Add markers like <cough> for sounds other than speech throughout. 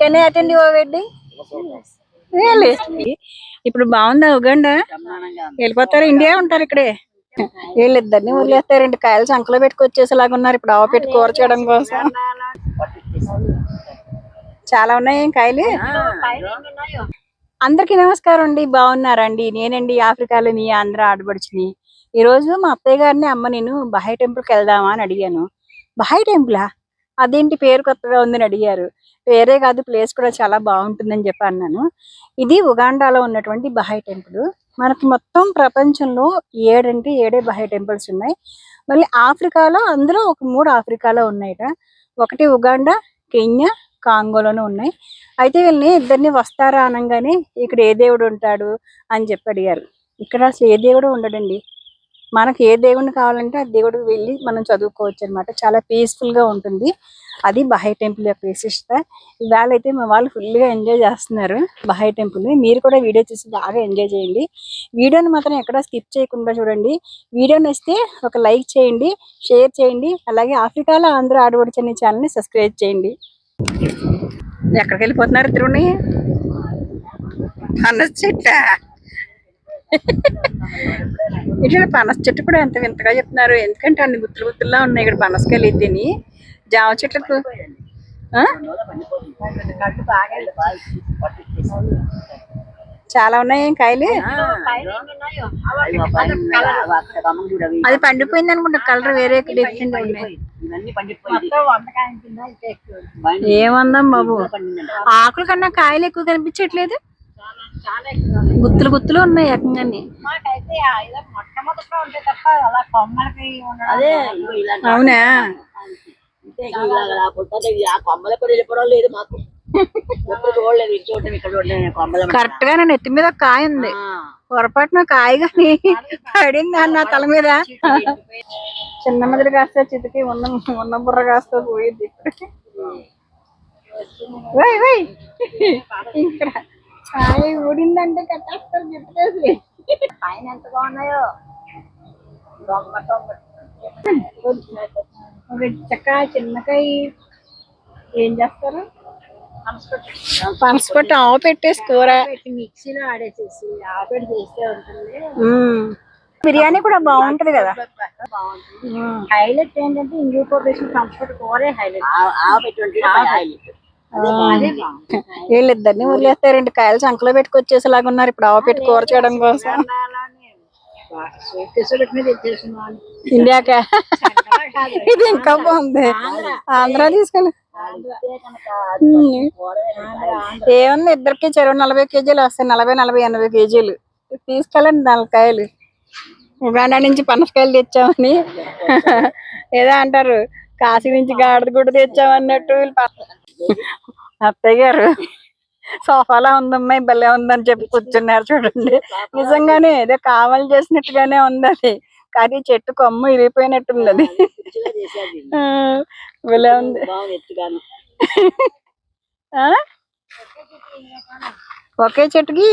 Can I attend your wedding really ఇప్పుడు బాగుందా ఉగండా? వెళ్ళిపోతారు? ఇండియా ఉంటారు ఇక్కడే. వీళ్ళిద్దరిని వదిలేస్తారు రెండు కాయలు సంకలో పెట్టుకొచ్చేసేలాగా ఉన్నారు. ఇప్పుడు ఆవు పెట్టి కూర చేయడం కోసం. చాలా ఉన్నాయి కాయలు? అందరికీ నమస్కారం అండి. బాగున్నారండి నేనండి ఆఫ్రికాలో నీ ఆంధ్ర ఆడబడుచుని ఈ రోజు మా అత్తయ్య గారిని అమ్మ నేను బహాయ్ టెంపుల్కి వెళ్దామా అని అడిగాను. బహాయ్ టెంపులా? అదేంటి పేరు కొత్తగా ఉందని అడిగారు. పేరే కాదు ప్లేస్ కూడా చాలా బాగుంటుందని చెప్పి అన్నాను. ఇది ఉగాండాలో ఉన్నటువంటి బహాయ్ టెంపుల్. మనకి మొత్తం ప్రపంచంలో ఏడంటే ఏడే బహాయ్ టెంపుల్స్ ఉన్నాయి. మళ్ళీ ఆఫ్రికాలో అందులో ఒక మూడు ఆఫ్రికాలో ఉన్నాయట. ఒకటి ఉగాండా కెన్యా కాంగోలోనూ ఉన్నాయి. అయితే వీళ్ళని ఇద్దరిని వస్తారా అనగానే ఇక్కడ ఏ దేవుడు ఉంటాడు అని చెప్పి అడిగారు. ఇక్కడ అసలు ఏ దేవుడు ఉండడండి? మనకి ఏ దేవుడిని కావాలంటే ఆ దేవుడికి వెళ్ళి మనం చదువుకోవచ్చు అనమాట చాలా పీస్ఫుల్గా ఉంటుంది. అది బహాయ్ టెంపుల్ యొక్క విశిష్టత. ఇవాళ అయితే మా వాళ్ళు ఫుల్గా ఎంజాయ్ చేస్తున్నారు బహాయ్ టెంపుల్ మీరు కూడా వీడియో చూసి బాగా ఎంజాయ్ చేయండి. వీడియోని మాత్రం ఎక్కడ స్కిప్ చేయకుండా చూడండి. వీడియో నచ్చితే ఒక లైక్ చేయండి షేర్ చేయండి అలాగే ఆఫ్రికాలో ఆంధ్ర ఆడవాడు అనే ఛానల్ని సబ్స్క్రైబ్ చేయండి. ఎక్కడికి వెళ్ళిపోతున్నారు ఇద్దరుని అన్న చెట్ట <laughs> ఇక్కడ పనస చెట్టు కూడా ఎంత వింతగా చెప్తున్నారు. ఎందుకంటే అన్ని గుత్తులు గుత్తుల్లా ఉన్నాయి. ఇక్కడ పనసకాయలు ఎద్దని జామ చెట్లకు? చాలా ఉన్నాయి కాయలు? అది పండిపోయింది అనుకుంటా. కలర్ వేరే డిఫరెంట్ ఉన్నాయి. ఏమందాం బాబు? ఆకుల కన్నా కాయలు ఎక్కువ కనిపించట్లేదు. గుత్తులు గుత్తులు ఉన్నాయి ఏకంగానే. మాకైతే ఆ ఇలా మొట్టమొదట్లో ఉంటే తప్ప అలా కొమ్మలకి అదే అవునా? లేదు మాకు. నేను. కరెక్ట్గా నా నెత్తి మీద ఒక కాయ ఉంది. పొరపాటున కాయ కానీ పడింది అన్న నా తల మీద. చిన్న మెదడు కాస్త చితికి ఉన్న ఉన్న బుర్ర కాస్త పోయింది ఇక్కడ. కాయ ఊడిందంటే కట్టేస్తారు చెప్పేసి. పైన ఎంత బాగున్నాయో. ఒక చక్కగా చిన్నకాయ ఏం చేస్తారు? పనసపట్టు ఆవు పెట్టేసి కూర పెట్టి మిక్సీలో ఆడేసేసి ఆపేటి చేస్తే ఉంటుంది. బిర్యానీ కూడా బాగుంటది కదా. హైలైట్ ఏంటంటే ఇంగువ వేసిన కంఫర్ట్ కూరే హైలైట్. ఆ- ఆవ పెట్టి ఇట్టు. వీళ్ళిద్దరిని వదిలేస్తే రెండు కాయలు సంకలో పెట్టుకొచ్చేసేలాగా ఉన్నారు. ఇప్పుడు ఆవు పెట్టి కూర చేయడం కోసం. ఇండియాక? ఇది ఇంకా బాగుంది. ఆంధ్ర తీసుకెళ్ళి. ఏముంది? ఇద్దరికి చెరువు నలభై కేజీలు వస్తాయి. నలభై నలభై ఎనభై కేజీలు. తీసుకెళ్ళండి నాలుగు కాయలు ఉగాండా నుంచి పనసకాయలు తెచ్చామని. ఏదో అంటారు. కాశీ నుంచి గాడిద గుడ్డ తెచ్చామన్నట్టు వీళ్ళు <laughs> అత్తయ్య గారు సోఫాలో ఉందమ్మాయి భలే ఉందని చెప్పి కూర్చున్నారు చూడండి. నిజంగానే ఏదో కావాలి చేసినట్టుగానే ఉంది అది. కానీ చెట్టు కొమ్మ ఇరిగిపోయినట్టుంది అది. భలే ఉంది? ఒకే చెట్టుకి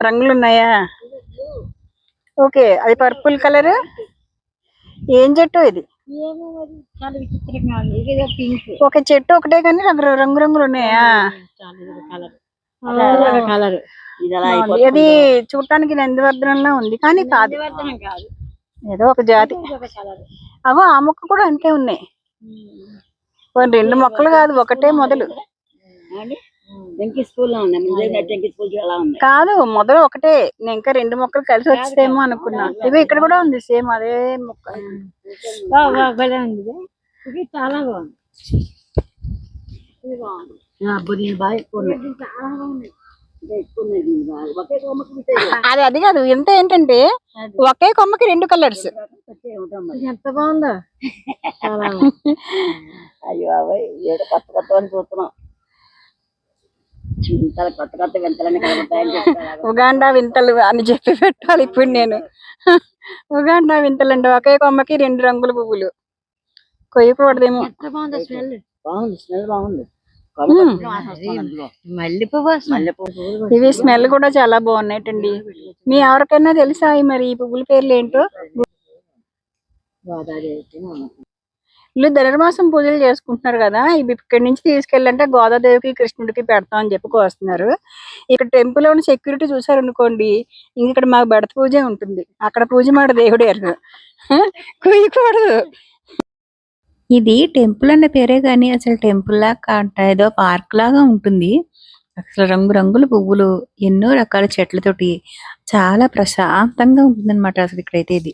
రంగులు ఉన్నాయా ఓకే అది పర్పుల్ కలర్? ఏం చెట్టు ఇది? ఏమో మరి. చాలా విచిత్రంగా ఉంది. ఇది పింక్. ఒక చెట్టు ఒకటే కానీ రంగు రంగు రంగులు ఉన్నాయా? కలర్. కలర్ ఇది చూడటానికి నందివర్ధనంలా ఉంది కానీ కాదు. కాదు. ఏదో ఒక జాతి. అవో ఆ మొక్క కూడా అంతే ఉన్నాయి. రెండు మొక్కలు కాదు ఒకటే మొదలు. వెంకీ స్కూల్లో ఉంది నిజంగా వెంకీ స్కూల్ ఎలా ఉంది కాదు మొదలు ఒకటే. నేను ఇంకా రెండు మొక్కలు కలిసి వచ్చేమో అనుకున్నా. ఇవి ఇక్కడ కూడా ఉంది సేమ్ అదే మొక్క. ఉంది. ఇది. చాలా బాగుంది అది అది కాదు. ఎంత ఏంటంటే ఒకే కొమ్మకి రెండు కలర్స్. ఎంత బాగుందో. అయ్యో కొత్త కొత్త అని చూస్తున్నాం. చింతలు కొత్త కొత్త వింతలన్నీ కలుగుతాయని చెప్తారు ఉగాండా వింతలు అని చెప్పి పెట్టాలి ఇప్పుడు నేను. ఉగాండా వింతలు అంటే ఒకే కొమ్మకి రెండు రంగుల పువ్వులు. కొయ్యకూడదేమో బాగుందో స్మెల్? బాగుంది బాగుంది. ఇవి స్మెల్ కూడా చాలా బాగున్నాయటండి. మీ ఎవరికైనా తెలుసా ఈ మరి ఈ పువ్వుల పేర్లు ఏంటో. వీళ్ళు ధనుర్మాసం పూజలు చేసుకుంటున్నారు కదా ఇవి ఇక్కడి నుంచి తీసుకెళ్ళంటే గోదాదేవికి కృష్ణుడికి పెడతాం అని చెప్పి వస్తున్నారు ఇక్కడ టెంపుల్ ఉన్న సెక్యూరిటీ చూసారనుకోండి ఇంక ఇక్కడ మాకు బెడత పూజే ఉంటుంది. అక్కడ పూజ మాట దేవుడు ఎరగ కుయ్యకూడదు. ఇది టెంపుల్ అన్న పేరే కానీ అసలు టెంపుల్ లాగా ఏదో పార్క్ లాగా ఉంటుంది. అసలు రంగు రంగుల పువ్వులు ఎన్నో రకాల చెట్లతోటి చాలా ప్రశాంతంగా ఉంటుందన్నమాట అసలు ఇక్కడైతే ఇది.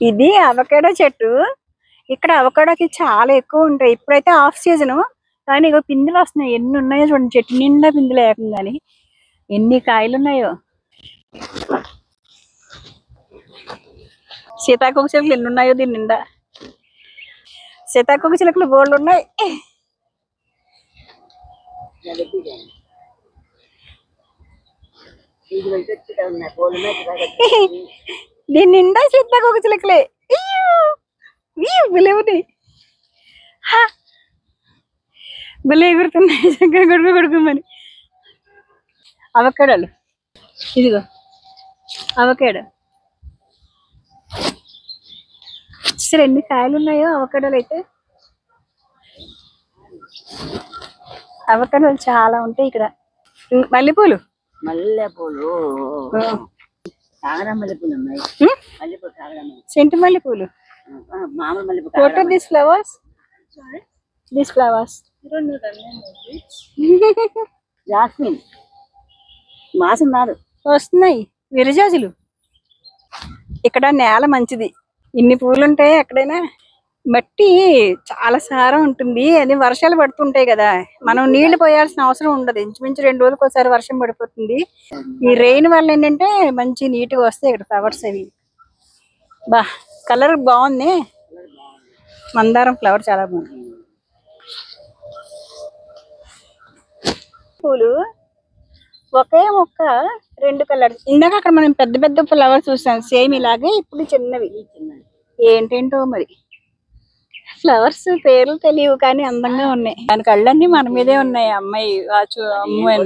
ఇది అవకాడో చెట్టు. ఇక్కడ అవకాడోకి చాలా ఎక్కువ ఉంటాయి. ఇప్పుడైతే ఆఫ్ సీజన్ కానీ ఇక పిందులు వస్తున్నాయి. ఎన్ని ఉన్నాయో చూడండి. చెట్టు నిండా పిందులు ఏకంగాని ఎన్ని కాయలు ఉన్నాయో సీతాకోక చిలుకలు ఎన్ని ఉన్నాయో దీని నిండా. సీతాకోక చిలుకలు బోళ్ళు ఉన్నాయి. దీని నిండా సీతాకోక చిలుకలే. బిలేవుని బిలే ఎగురుతున్నాయి. చక్కగా గొడుగు గొడుగుమని అవకాడాలు. ఇదిగో. అవకాడో. సరే ఎన్ని కాయలు ఉన్నాయో అవకాడోలు అయితే. అవకాడోలు చాలా ఉంటాయి ఇక్కడ. మల్లెపూలు. మల్లెపూలు. మల్లె scent what Kagada are these flowers these flowers jasmine. మాసం రాదు. వస్తున్నాయి. విరజాజులు. ఇక్కడ నేల మంచిది. ఇన్ని పూలు ఉంటాయి ఎక్కడైనా? మట్టి చాలా సారం ఉంటుంది. అది వర్షాలు పడుతుంటాయి కదా. మనం నీళ్ళు పోయాల్సిన అవసరం ఉండదు. ఇంచుమించు రెండు రోజులకు ఒకసారి వర్షం పడిపోతుంది. ఈ రెయిన్ వల్ల ఏంటంటే మంచి నీట్గా వస్తాయి ఇక్కడ ఫ్లవర్స్ అవి. బా కలర్ బాగుంది. మందారం ఫ్లవర్ చాలా బాగుంది. పూలు ఒకే మొక్క రెండు కలర్స్ ఇందాక అక్కడ మనం పెద్ద పెద్ద ఫ్లవర్స్ చూసాం. సేమ్ ఇలాగే ఇప్పుడు చిన్నవి. ఏంటేంటో మరి. ఫ్లవర్స్ పేర్లు తెలియవు కానీ అందంగా ఉన్నాయి. దాని కళ్ళన్నీ మన మీదే ఉన్నాయి అమ్మాయి అమ్మాయి.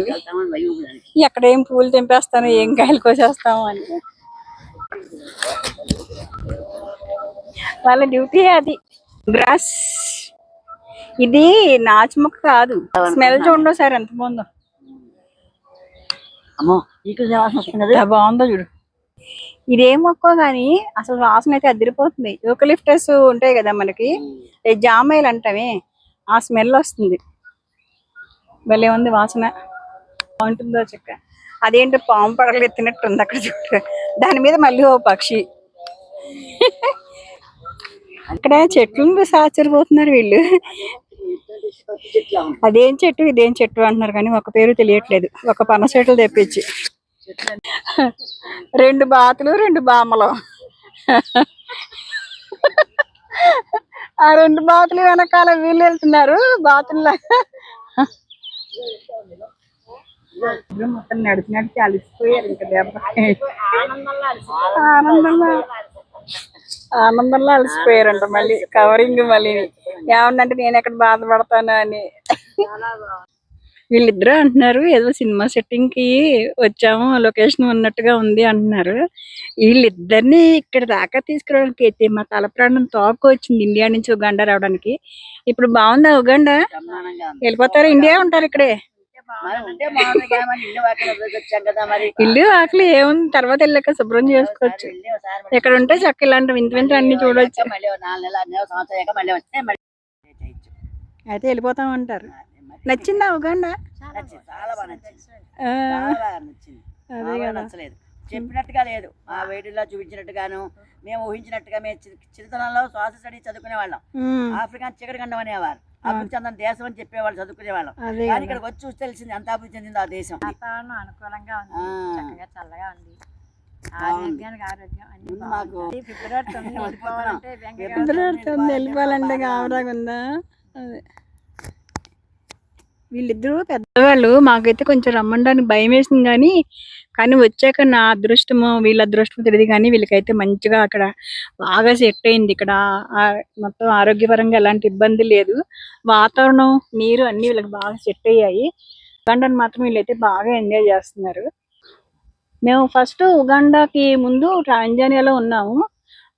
ఎక్కడ ఏం పూలు తెంపేస్తాను ఏం కాయలు కోసేస్తాము అని. వాళ్ళ డ్యూటీ అది. గ్రాస్ ఇది నాచు మొక్క కాదు. స్మెల్ చూడండి సార్ ఎంత బాగుందో. బాగుందో చూడు. ఇదేం మొక్క కానీ అసలు వాసన అయితే అదిరిపోతుంది యూకలిప్టస్ ఉంటాయి కదా మనకి జామాయిలు అంటామే ఆ స్మెల్ వస్తుంది. భలే ఉంది వాసన. బాగుంటుందో చెక్క. అదేంటి పాము పడగలు ఎత్తినట్టు ఉంది అక్కడ చూడు. దాని మీద మళ్ళీ ఓ పక్షి. అక్కడ చెట్లు సాచరిపోతున్నారు వీళ్ళు. అదేం చెట్టు ఇదేం చెట్టు అంటున్నారు కానీ ఒక పేరు తెలియట్లేదు. ఒక పన చెట్లు తెప్పించి రెండు బాతులు రెండు బామ్మలు ఆ రెండు బాతులు వెనకాల వీళ్ళు వెళ్తున్నారు ఇద్దరు మొత్తం నడిచి నడిచి అలిసిపోయారు ఇంకా దెబ్బ ఆనందంలో ఆనందంలో అలసిపోయారంట మళ్ళీ కవరింగ్ మళ్ళీ. ఏమన్నంటే నేను ఎక్కడ బాధపడతాను అని. వీళ్ళిద్దరూ అంటున్నారు ఏదో సినిమా సెట్టింగ్కి వచ్చాము లొకేషన్ ఉన్నట్టుగా ఉంది అంటున్నారు. వీళ్ళిద్దరిని ఇక్కడ దాకా తీసుకురావడానికి అయితే మా తల ప్రాణం తోక వచ్చింది ఇండియా నుంచి ఉగాండా రావడానికి. ఇప్పుడు బాగుందా ఉగాండా. వెళ్ళిపోతారు ఇండియా ఉంటారు ఇక్కడే? ఇల్లు ఆకలి ఏముంది? తర్వాత వెళ్ళాక శుభ్రం చేసుకోవచ్చు. ఇక్కడ ఉంటే చక్క ఇలాంటి వింత వింత అన్ని చేయొచ్చు. అయితే వెళ్ళిపోతామంటారు. నచ్చిందా ఉగాండా? అదే కదా. నచ్చలేదు. చెప్పినట్టుగా లేదు. ఆ. వేడిలో చూపించినట్టుగాను మేము ఊహించినట్టుగా మేము చి- చిన్నతనంలో శ్వాస స్టడీ చదువుకునే వాళ్ళం. ఆఫ్రికా చీకటి గండం అనేవారు. అభివృద్ధి చెందిన దేశం అని చెప్పేవాళ్ళు చదువుకునే వాళ్ళం. కానీ ఇక్కడికి వచ్చి చూసి తెలిసింది ఎంత అభివృద్ధి చెందిందో ఆ దేశం. వాతావరణం అనుకూలంగా ఉంది. చక్కగా చల్లగా ఉంది. ఫిబ్రవరి తొమ్మిది వెళ్ళిపోవాలంటే ఉందా అదే. వీళ్ళిద్దరూ పెద్దవాళ్ళు. మాకైతే కొంచెం రమ్మడానికి భయం వేసింది కానీ కానీ వచ్చాక నా అదృష్టము వీళ్ళ అదృష్టం తెలియదు కానీ వీళ్ళకైతే మంచిగా అక్కడ బాగా సెట్ అయింది. ఇక్కడ మొత్తం ఆరోగ్యపరంగా ఎలాంటి ఇబ్బంది లేదు. వాతావరణం నీరు అన్ని వీళ్ళకి బాగా సెట్ అయ్యాయి. ఉగాండాని మాత్రం వీళ్ళైతే బాగా ఎంజాయ్ చేస్తున్నారు. మేము ఫస్ట్ ఉగాండాకి ముందు టాంజానియాలో ఉన్నాము.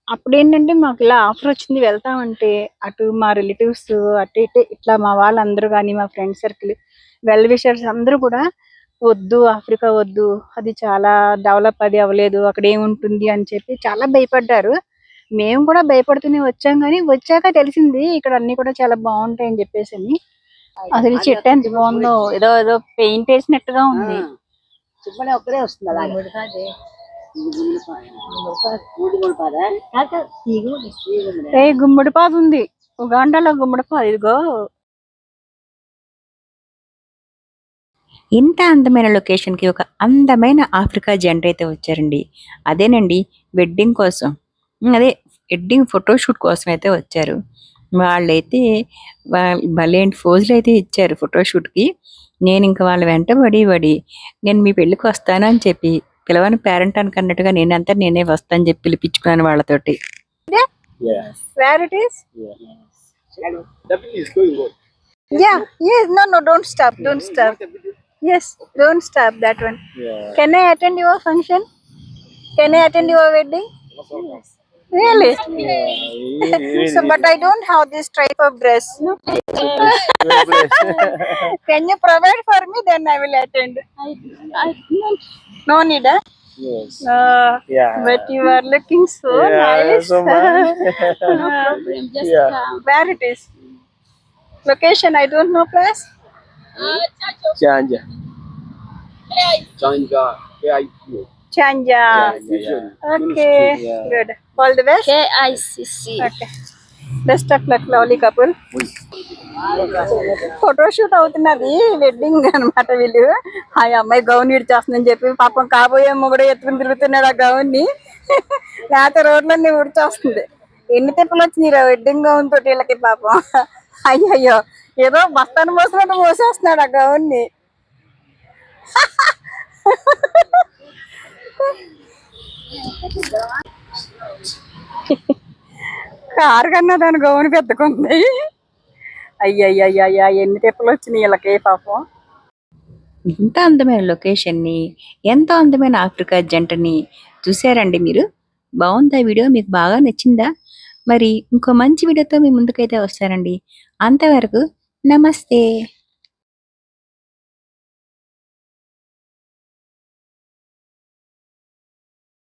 అప్పుడు ఏంటంటే మాకు ఇలా ఆఫర్ వచ్చింది వెళ్తామంటే అటు మా రిలేటివ్స్ అటు ఇటు ఇట్లా మా వాళ్ళందరూ కానీ మా ఫ్రెండ్ సర్కిల్ వెల్ విషర్స్ అందరూ కూడా వద్దు ఆఫ్రికా వద్దు అది చాలా డెవలప్ అది అవ్వలేదు అక్కడ ఏముంటుంది అని చెప్పి చాలా భయపడ్డారు. మేము కూడా భయపడుతూనే వచ్చాం కానీ వచ్చాక తెలిసింది ఇక్కడ అన్ని కూడా చాలా బాగుంటాయి అని చెప్పేసి అని. అసలు చెట్టు ఎంత బాగుందో ఏదో ఏదో పెయింట్ వేసినట్టుగా ఉంది. ఒక్కడే వస్తుంది ఏ గుమ్మడి పాదు ఉంది. ఉగాండాలో గుమ్మడి పాదు ఇదిగో. ఇంత అందమైన లొకేషన్కి ఒక అందమైన ఆఫ్రికా జంట అయితే వచ్చారండి. అదేనండి వెడ్డింగ్ కోసం. అదే వెడ్డింగ్ ఫోటోషూట్ కోసం అయితే వచ్చారు. వాళ్ళైతే భలేంటి ఫోజులు అయితే ఇచ్చారు ఫోటోషూట్కి నేను ఇంకా వాళ్ళ వెంట పడి పడి నేను మీ పెళ్ళికి వస్తాను అని చెప్పి పిలవని పేరెంట్ అనుకున్నట్టుగా నేనంతా నేనే వస్తాను చెప్పి పిలిపించుకున్నాను వాళ్ళతోటి Yeah. yes, no, no, don't stop, don't stop. Yes, don't stop that one. Yeah. Can I attend your function? Can I attend your wedding? Really? so, but I don't have this type of dress. <laughs> <laughs> Can you provide for me? Then I will attend. I, I No need, huh? yes. Uh, Yeah. but you are looking so Yeah, nice. so much. no <laughs> problem. Just Yeah. come. Where it is? Location, I don't know place. Chanja. Chanja. K-I-T-O. Chanja. Yeah, yeah. Okay, Yeah. good. All the best. K-I-C-C. Okay. Best of luck, lovely couple. Photoshoot అవుతున్నది wedding అన్నమాట వీళ్ళు ఆ అమ్మాయి gown ఇడిచేస్తుందని చెప్పి పాపం కాబోయే మొగుడు ఎత్తుకుని తిరుగుతున్నాడు ఆ గౌన్ని లేకపోతే రోడ్లన్నీ ఉడిచేస్తుంది ఎన్ని తిప్పలు వచ్చినాయి వెడ్డింగ్ గౌన్ తోటి వీళ్ళకి పాపం అయ్యయ్యో ఏదో బస్తాను మోసినట్టు మోసేస్తున్నాడు ఆ గౌన్ని కారు కన్నా దాని గౌన్ పెద్దకుంది. అయ్యయ్యయ్యా ఎన్ని తిప్పలు వచ్చినాయి వీళ్ళకి పాపం. ఇంత అందమైన లొకేషన్ని ఎంత ఎంతో అందమైన ఆఫ్రికా జంటని చూసారండి మీరు? బాగుందా వీడియో? మీకు బాగా నచ్చిందా? మరి ఇంకో మంచి వీడియోతో మీ ముందుకైతే వస్తారండి. అంతవరకు నమస్తే.